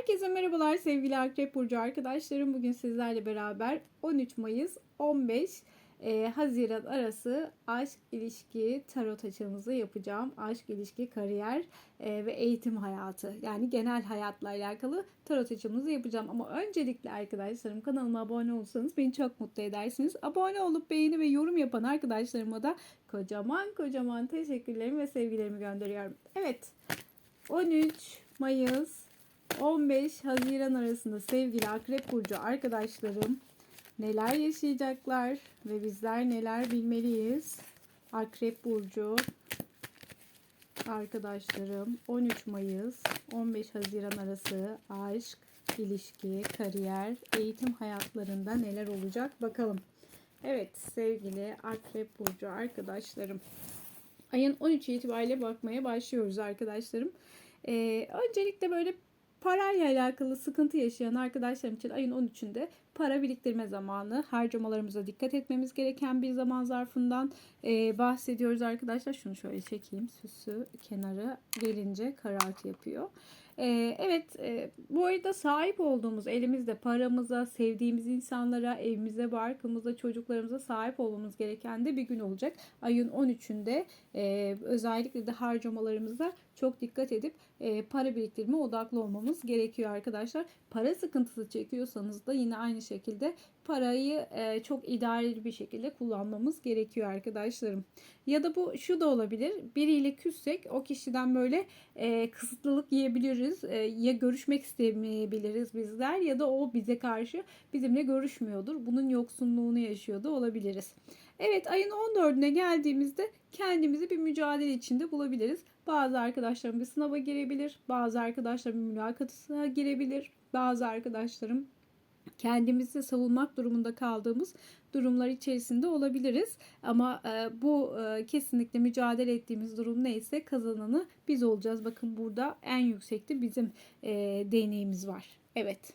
Herkese merhabalar sevgili Akrep Burcu arkadaşlarım. Bugün sizlerle beraber 13 Mayıs 15 e, Haziran arası aşk, ilişki, tarot açılımızı yapacağım. Aşk, ilişki, kariyer e, ve eğitim hayatı yani genel hayatla alakalı tarot açılımızı yapacağım. Ama öncelikle arkadaşlarım kanalıma abone olursanız beni çok mutlu edersiniz. Abone olup beğeni ve yorum yapan arkadaşlarıma da kocaman kocaman teşekkürlerimi ve sevgilerimi gönderiyorum. Evet 13 Mayıs 15 Haziran arasında sevgili Akrep Burcu arkadaşlarım neler yaşayacaklar ve bizler neler bilmeliyiz? Akrep Burcu arkadaşlarım 13 Mayıs 15 Haziran arası aşk, ilişki, kariyer, eğitim hayatlarında neler olacak bakalım. Evet sevgili Akrep Burcu arkadaşlarım ayın 13 itibariyle bakmaya başlıyoruz arkadaşlarım. Ee, öncelikle böyle parayla alakalı sıkıntı yaşayan arkadaşlarım için ayın 13'ünde para biriktirme zamanı, harcamalarımıza dikkat etmemiz gereken bir zaman zarfından e, bahsediyoruz arkadaşlar. Şunu şöyle çekeyim. Süsü kenarı gelince karartı yapıyor. E, evet e, bu arada sahip olduğumuz elimizde paramıza, sevdiğimiz insanlara, evimize, barkımıza, çocuklarımıza sahip olmamız gereken de bir gün olacak. Ayın 13'ünde e, özellikle de harcamalarımıza çok dikkat edip e, para biriktirme odaklı olmamız gerekiyor arkadaşlar. Para sıkıntısı çekiyorsanız da yine aynı şekilde parayı e, çok idareli bir şekilde kullanmamız gerekiyor arkadaşlarım. Ya da bu şu da olabilir. Biriyle küssek o kişiden böyle e, kısıtlılık yiyebiliriz. E, ya görüşmek istemeyebiliriz bizler ya da o bize karşı bizimle görüşmüyordur. Bunun yoksunluğunu yaşıyor da olabiliriz. Evet ayın 14'üne geldiğimizde kendimizi bir mücadele içinde bulabiliriz. Bazı arkadaşlarım bir sınava girebilir. Bazı arkadaşlarım bir mülakatına girebilir. Bazı arkadaşlarım kendimizi savunmak durumunda kaldığımız durumlar içerisinde olabiliriz. Ama e, bu e, kesinlikle mücadele ettiğimiz durum neyse kazananı biz olacağız. Bakın burada en yüksekte bizim e, deneyimiz var. Evet.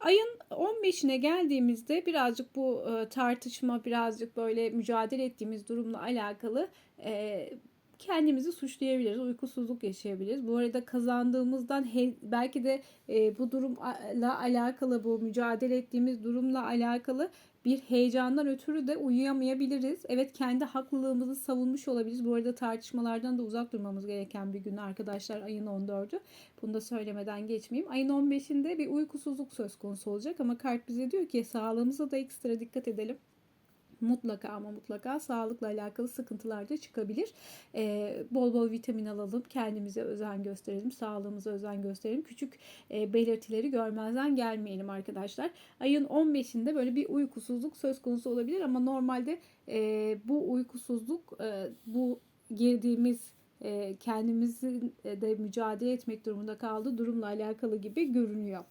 Ayın 15'ine geldiğimizde birazcık bu e, tartışma, birazcık böyle mücadele ettiğimiz durumla alakalı e, kendimizi suçlayabiliriz, uykusuzluk yaşayabiliriz. Bu arada kazandığımızdan belki de e, bu durumla alakalı, bu mücadele ettiğimiz durumla alakalı bir heyecandan ötürü de uyuyamayabiliriz. Evet kendi haklılığımızı savunmuş olabiliriz. Bu arada tartışmalardan da uzak durmamız gereken bir gün arkadaşlar ayın 14'ü. Bunu da söylemeden geçmeyeyim. Ayın 15'inde bir uykusuzluk söz konusu olacak ama kart bize diyor ki sağlığımıza da ekstra dikkat edelim mutlaka ama mutlaka sağlıkla alakalı sıkıntılar da çıkabilir. Ee, bol bol vitamin alalım, kendimize özen gösterelim, sağlığımıza özen gösterelim. Küçük e, belirtileri görmezden gelmeyelim arkadaşlar. Ayın 15'inde böyle bir uykusuzluk söz konusu olabilir ama normalde e, bu uykusuzluk e, bu girdiğimiz e, kendimizin de mücadele etmek durumunda kaldığı durumla alakalı gibi görünüyor.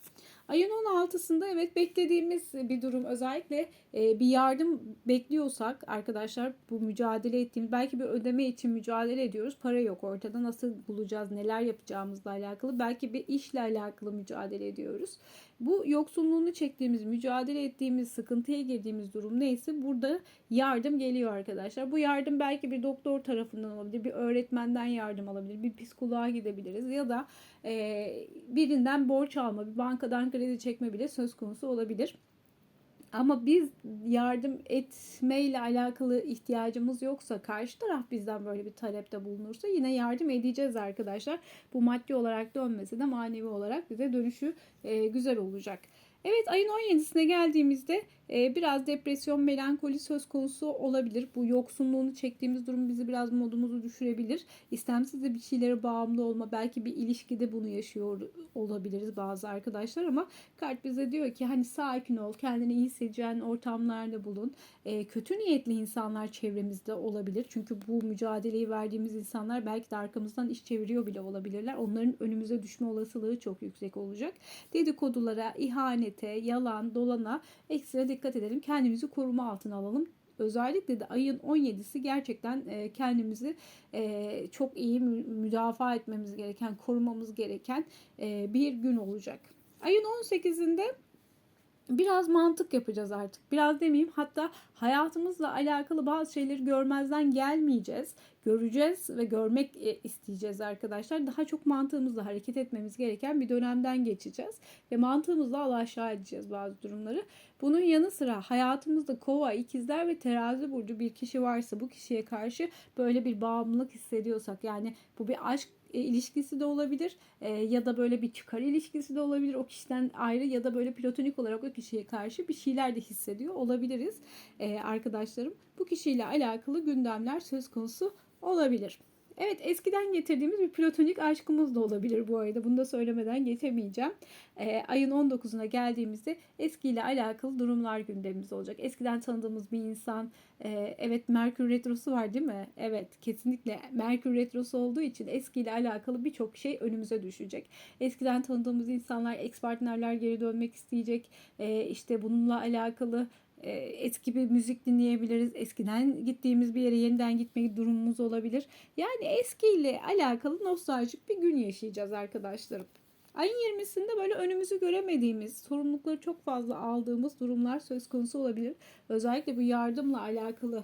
Ayın 16'sında evet beklediğimiz bir durum özellikle e, bir yardım bekliyorsak arkadaşlar bu mücadele ettiğimiz belki bir ödeme için mücadele ediyoruz. Para yok ortada nasıl bulacağız neler yapacağımızla alakalı belki bir işle alakalı mücadele ediyoruz. Bu yoksunluğunu çektiğimiz mücadele ettiğimiz sıkıntıya girdiğimiz durum neyse burada yardım geliyor arkadaşlar. Bu yardım belki bir doktor tarafından olabilir bir öğretmenden yardım alabilir bir psikoloğa gidebiliriz ya da e, birinden borç alma bir bankadan kredi çekme bile söz konusu olabilir. Ama biz yardım etmeyle alakalı ihtiyacımız yoksa karşı taraf bizden böyle bir talepte bulunursa yine yardım edeceğiz arkadaşlar. Bu maddi olarak dönmesi de manevi olarak bize dönüşü e, güzel olacak. Evet ayın 17'sine geldiğimizde e, biraz depresyon, melankoli söz konusu olabilir. Bu yoksunluğunu çektiğimiz durum bizi biraz modumuzu düşürebilir. İstemsiz de bir şeylere bağımlı olma, belki bir ilişkide bunu yaşıyor olabiliriz bazı arkadaşlar ama kart bize diyor ki hani sakin ol, kendini iyi hissedeceğin ortamlarda bulun. E, kötü niyetli insanlar çevremizde olabilir. Çünkü bu mücadeleyi verdiğimiz insanlar belki de arkamızdan iş çeviriyor bile olabilirler. Onların önümüze düşme olasılığı çok yüksek olacak. Dedikodulara, ihanete, yalan, dolana ekstra dikkat edelim. Kendimizi koruma altına alalım. Özellikle de ayın 17'si gerçekten e, kendimizi e, çok iyi müdafaa etmemiz gereken, korumamız gereken e, bir gün olacak. Ayın 18'inde biraz mantık yapacağız artık. Biraz demeyeyim hatta hayatımızla alakalı bazı şeyleri görmezden gelmeyeceğiz. Göreceğiz ve görmek e, isteyeceğiz arkadaşlar. Daha çok mantığımızla hareket etmemiz gereken bir dönemden geçeceğiz. Ve mantığımızla alaşağı edeceğiz bazı durumları. Bunun yanı sıra hayatımızda kova, ikizler ve terazi burcu bir kişi varsa bu kişiye karşı böyle bir bağımlılık hissediyorsak yani bu bir aşk ilişkisi de olabilir e, ya da böyle bir çıkar ilişkisi de olabilir o kişiden ayrı ya da böyle platonik olarak o kişiye karşı bir şeyler de hissediyor olabiliriz e, arkadaşlarım. Bu kişiyle alakalı gündemler söz konusu olabilir. Evet eskiden getirdiğimiz bir platonik aşkımız da olabilir bu arada. Bunu da söylemeden geçemeyeceğim. Ee, ayın 19'una geldiğimizde eskiyle alakalı durumlar gündemimiz olacak. Eskiden tanıdığımız bir insan e, evet Merkür Retrosu var değil mi? Evet kesinlikle Merkür Retrosu olduğu için eskiyle alakalı birçok şey önümüze düşecek. Eskiden tanıdığımız insanlar, ex partnerler geri dönmek isteyecek. E, işte bununla alakalı e, eski bir müzik dinleyebiliriz. Eskiden gittiğimiz bir yere yeniden gitme durumumuz olabilir. Yani eskiyle alakalı nostaljik bir gün yaşayacağız arkadaşlarım. Ayın 20'sinde böyle önümüzü göremediğimiz, sorumlulukları çok fazla aldığımız durumlar söz konusu olabilir. Özellikle bu yardımla alakalı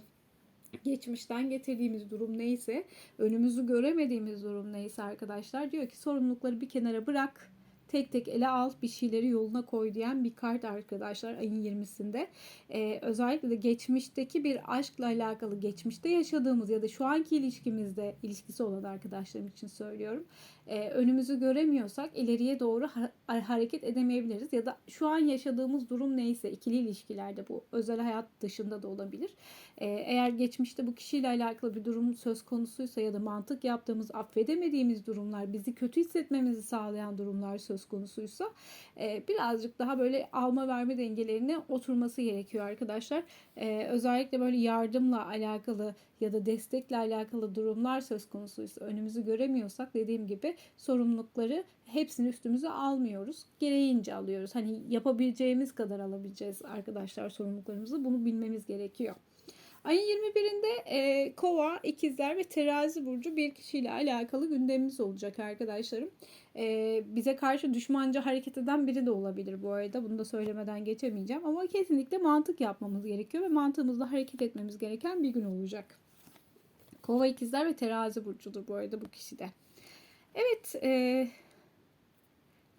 geçmişten getirdiğimiz durum neyse, önümüzü göremediğimiz durum neyse arkadaşlar diyor ki sorumlulukları bir kenara bırak tek tek ele al bir şeyleri yoluna koy diyen bir kart arkadaşlar ayın 20'sinde. Ee, özellikle de geçmişteki bir aşkla alakalı geçmişte yaşadığımız ya da şu anki ilişkimizde ilişkisi olan arkadaşlarım için söylüyorum. Ee, önümüzü göremiyorsak ileriye doğru ha- hareket edemeyebiliriz ya da şu an yaşadığımız durum neyse ikili ilişkilerde bu özel hayat dışında da olabilir. Ee, eğer geçmişte bu kişiyle alakalı bir durum söz konusuysa ya da mantık yaptığımız affedemediğimiz durumlar bizi kötü hissetmemizi sağlayan durumlar söz konusuysa e, birazcık daha böyle alma verme dengelerine oturması gerekiyor arkadaşlar. E, özellikle böyle yardımla alakalı ya da destekle alakalı durumlar söz konusuysa önümüzü göremiyorsak dediğim gibi sorumlulukları hepsini üstümüze almıyoruz. Gereğince alıyoruz. Hani yapabileceğimiz kadar alabileceğiz arkadaşlar sorumluluklarımızı. Bunu bilmemiz gerekiyor. Ayın 21'inde e, Kova, İkizler ve Terazi burcu bir kişiyle alakalı gündemimiz olacak arkadaşlarım. E, bize karşı düşmanca hareket eden biri de olabilir bu arada. Bunu da söylemeden geçemeyeceğim. Ama kesinlikle mantık yapmamız gerekiyor ve mantığımızla hareket etmemiz gereken bir gün olacak. Kova, İkizler ve Terazi burcudur bu arada bu kişi de. Evet, e,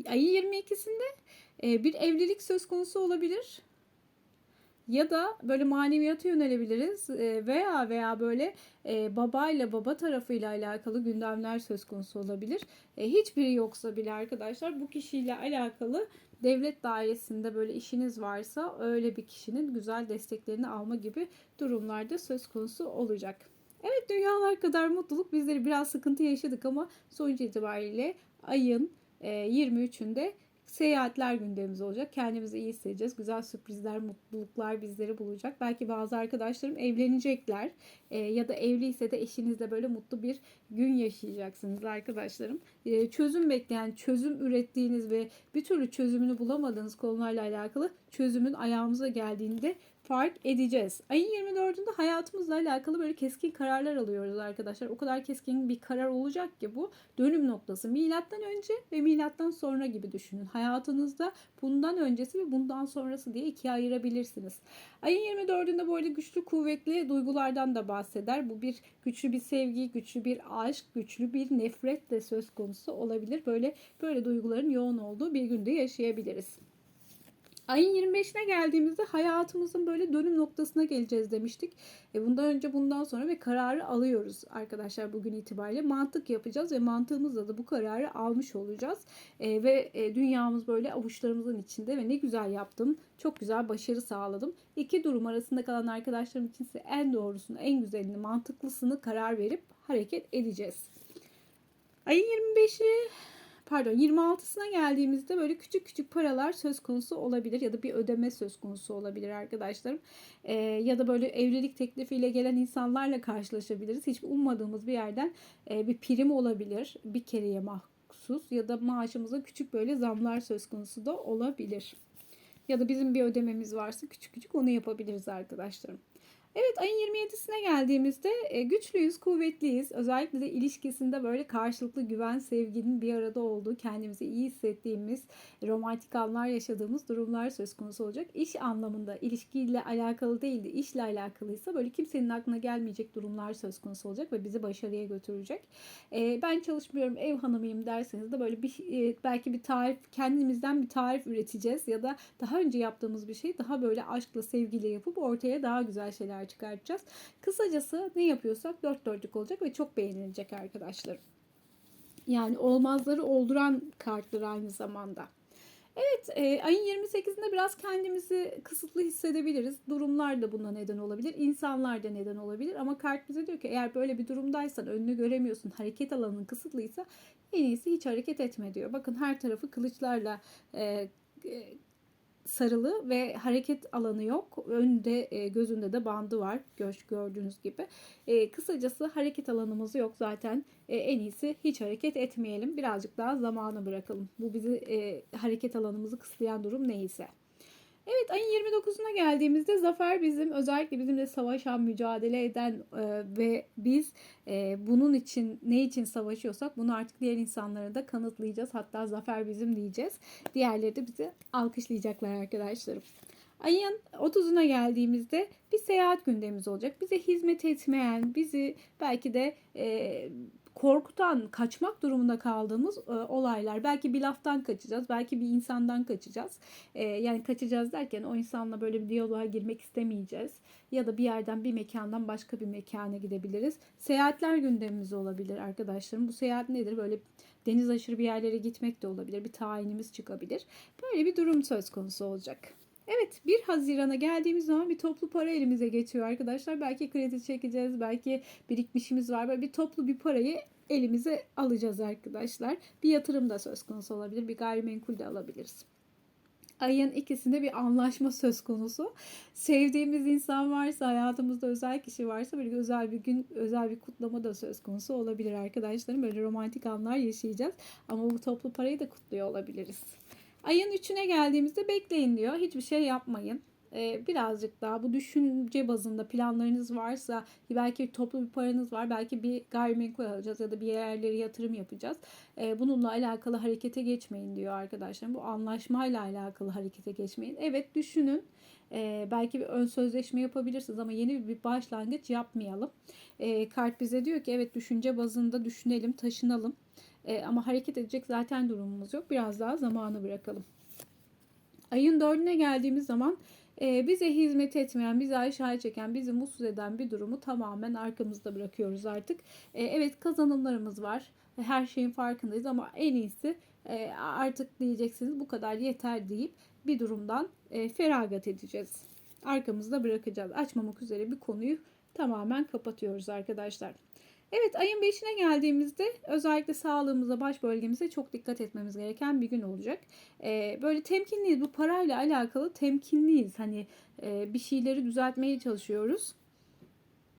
ayın 22'sinde e, bir evlilik söz konusu olabilir ya da böyle maneviyata yönelebiliriz e, veya veya böyle e, babayla baba tarafıyla alakalı gündemler söz konusu olabilir. E, hiçbiri yoksa bile arkadaşlar bu kişiyle alakalı devlet dairesinde böyle işiniz varsa öyle bir kişinin güzel desteklerini alma gibi durumlarda söz konusu olacak. Evet dünyalar kadar mutluluk bizleri biraz sıkıntı yaşadık ama sonuç itibariyle ayın 23'ünde seyahatler gündemimiz olacak. Kendimizi iyi hissedeceğiz. Güzel sürprizler, mutluluklar bizleri bulacak. Belki bazı arkadaşlarım evlenecekler e, ya da evliyse de eşinizle böyle mutlu bir gün yaşayacaksınız arkadaşlarım. E, çözüm bekleyen, çözüm ürettiğiniz ve bir türlü çözümünü bulamadığınız konularla alakalı çözümün ayağımıza geldiğinde fark edeceğiz. Ayın 24'ünde hayatımızla alakalı böyle keskin kararlar alıyoruz arkadaşlar. O kadar keskin bir karar olacak ki bu dönüm noktası. Milattan önce ve milattan sonra gibi düşünün. Hayatınızda bundan öncesi ve bundan sonrası diye ikiye ayırabilirsiniz. Ayın 24'ünde bu arada güçlü kuvvetli duygulardan da bahseder. Bu bir güçlü bir sevgi, güçlü bir aşk, güçlü bir nefret de söz konusu olabilir. Böyle böyle duyguların yoğun olduğu bir günde yaşayabiliriz. Ayın 25'ine geldiğimizde hayatımızın böyle dönüm noktasına geleceğiz demiştik. E bundan önce bundan sonra ve kararı alıyoruz arkadaşlar bugün itibariyle. Mantık yapacağız ve mantığımızla da bu kararı almış olacağız. E, ve e, dünyamız böyle avuçlarımızın içinde ve ne güzel yaptım. Çok güzel başarı sağladım. İki durum arasında kalan arkadaşlarım için ise en doğrusunu, en güzelini, mantıklısını karar verip hareket edeceğiz. Ayın 25'i pardon 26'sına geldiğimizde böyle küçük küçük paralar söz konusu olabilir ya da bir ödeme söz konusu olabilir arkadaşlarım. Ee, ya da böyle evlilik teklifiyle gelen insanlarla karşılaşabiliriz. Hiç ummadığımız bir yerden e, bir prim olabilir. Bir kereye mahsus ya da maaşımıza küçük böyle zamlar söz konusu da olabilir. Ya da bizim bir ödememiz varsa küçük küçük onu yapabiliriz arkadaşlarım. Evet ayın 27'sine geldiğimizde e, güçlüyüz, kuvvetliyiz. Özellikle de ilişkisinde böyle karşılıklı güven, sevginin bir arada olduğu, kendimizi iyi hissettiğimiz, romantik anlar yaşadığımız durumlar söz konusu olacak. İş anlamında ilişkiyle alakalı değildi, işle alakalıysa böyle kimsenin aklına gelmeyecek durumlar söz konusu olacak ve bizi başarıya götürecek. E, ben çalışmıyorum, ev hanımıyım derseniz de böyle bir e, belki bir tarif, kendimizden bir tarif üreteceğiz ya da daha önce yaptığımız bir şey daha böyle aşkla, sevgiyle yapıp ortaya daha güzel şeyler çıkartacağız. Kısacası ne yapıyorsak dört dörtlük olacak ve çok beğenilecek arkadaşlarım. Yani olmazları olduran kartlar aynı zamanda. Evet, e, ayın 28'inde biraz kendimizi kısıtlı hissedebiliriz. Durumlar da buna neden olabilir, insanlar da neden olabilir. Ama kart bize diyor ki eğer böyle bir durumdaysan, önünü göremiyorsun, hareket alanın kısıtlıysa en iyisi hiç hareket etme diyor. Bakın her tarafı kılıçlarla e, e, sarılı ve hareket alanı yok. Önde e, gözünde de bandı var göz gördüğünüz gibi. E, kısacası hareket alanımız yok zaten. E, en iyisi hiç hareket etmeyelim. Birazcık daha zamanı bırakalım. Bu bizi hareket alanımızı kısıtlayan durum neyse. Evet ayın 29'una geldiğimizde zafer bizim özellikle bizimle savaşan, mücadele eden e, ve biz e, bunun için ne için savaşıyorsak bunu artık diğer insanlara da kanıtlayacağız. Hatta zafer bizim diyeceğiz. Diğerleri de bizi alkışlayacaklar arkadaşlarım. Ayın 30'una geldiğimizde bir seyahat gündemimiz olacak. Bize hizmet etmeyen, bizi belki de e, korkutan, kaçmak durumunda kaldığımız e, olaylar. Belki bir laftan kaçacağız, belki bir insandan kaçacağız. E, yani kaçacağız derken o insanla böyle bir diyaloğa girmek istemeyeceğiz. Ya da bir yerden bir mekandan başka bir mekana gidebiliriz. Seyahatler gündemimiz olabilir arkadaşlarım. Bu seyahat nedir? Böyle deniz aşırı bir yerlere gitmek de olabilir. Bir tayinimiz çıkabilir. Böyle bir durum söz konusu olacak. Evet 1 Haziran'a geldiğimiz zaman bir toplu para elimize geçiyor arkadaşlar. Belki kredi çekeceğiz, belki birikmişimiz var. Böyle bir toplu bir parayı elimize alacağız arkadaşlar. Bir yatırım da söz konusu olabilir, bir gayrimenkul de alabiliriz. Ayın ikisinde bir anlaşma söz konusu. Sevdiğimiz insan varsa, hayatımızda özel kişi varsa böyle özel bir gün, özel bir kutlama da söz konusu olabilir arkadaşlarım. Böyle romantik anlar yaşayacağız. Ama bu toplu parayı da kutluyor olabiliriz. Ayın 3'üne geldiğimizde bekleyin diyor. Hiçbir şey yapmayın. Ee, birazcık daha bu düşünce bazında planlarınız varsa belki toplu bir paranız var belki bir gayrimenkul alacağız ya da bir yerlere yatırım yapacağız. Ee, bununla alakalı harekete geçmeyin diyor arkadaşlar. Bu anlaşmayla alakalı harekete geçmeyin. Evet düşünün. Ee, belki bir ön sözleşme yapabilirsiniz ama yeni bir başlangıç yapmayalım. Ee, kart bize diyor ki evet düşünce bazında düşünelim, taşınalım. E, ama hareket edecek zaten durumumuz yok. Biraz daha zamanı bırakalım. Ayın dördüne geldiğimiz zaman e, bize hizmet etmeyen, bizi aşağı çeken, bizi mutsuz eden bir durumu tamamen arkamızda bırakıyoruz artık. E, evet kazanımlarımız var. Her şeyin farkındayız ama en iyisi e, artık diyeceksiniz bu kadar yeter deyip bir durumdan e, feragat edeceğiz. Arkamızda bırakacağız. Açmamak üzere bir konuyu tamamen kapatıyoruz arkadaşlar. Evet ayın 5'ine geldiğimizde özellikle sağlığımıza, baş bölgemize çok dikkat etmemiz gereken bir gün olacak. Ee, böyle temkinliyiz. Bu parayla alakalı temkinliyiz. Hani e, bir şeyleri düzeltmeye çalışıyoruz.